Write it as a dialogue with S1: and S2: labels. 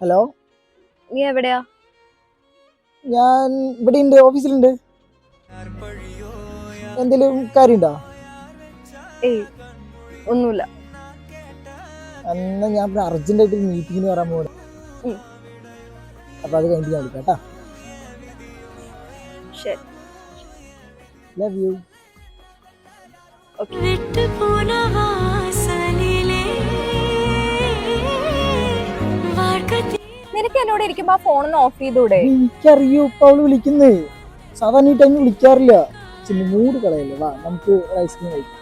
S1: Hello?
S2: നീ എവിടെയാ?
S1: ഞാൻ ഇവിടെ ഉണ്ട് ഓഫീസിലുണ്ട്. എന്തെങ്കിലും കാര്യണ്ടോ
S2: ഏയ് ഒന്നുമില്ല.
S1: എന്നാ ഞാൻ അർജന്റായിട്ട് മീറ്റിംഗിന് വരാൻ പോകണം. അപ്പൊ അത് കഴിഞ്ഞിട്ട് ഞാൻ വിളിക്കാം കേട്ടാ.
S2: ശരി.
S1: ലവ് യു
S2: നിനക്ക് എന്നോട് ഇരിക്കുമ്പോ ആ ഫോണൊന്ന് ഓഫ് ചെയ്തൂടെ?
S1: എനിക്കറിയൂ ഇപ്പൊ അവൾ വിളിക്കുന്നേ. സാധാരണ ഈ ടൈം വിളിക്കാറില്ല. ചിന്ന മൂഡ് കളയല്ലേ വാ നമുക്ക് ഐസ്ക്രീം കഴിക്കാം.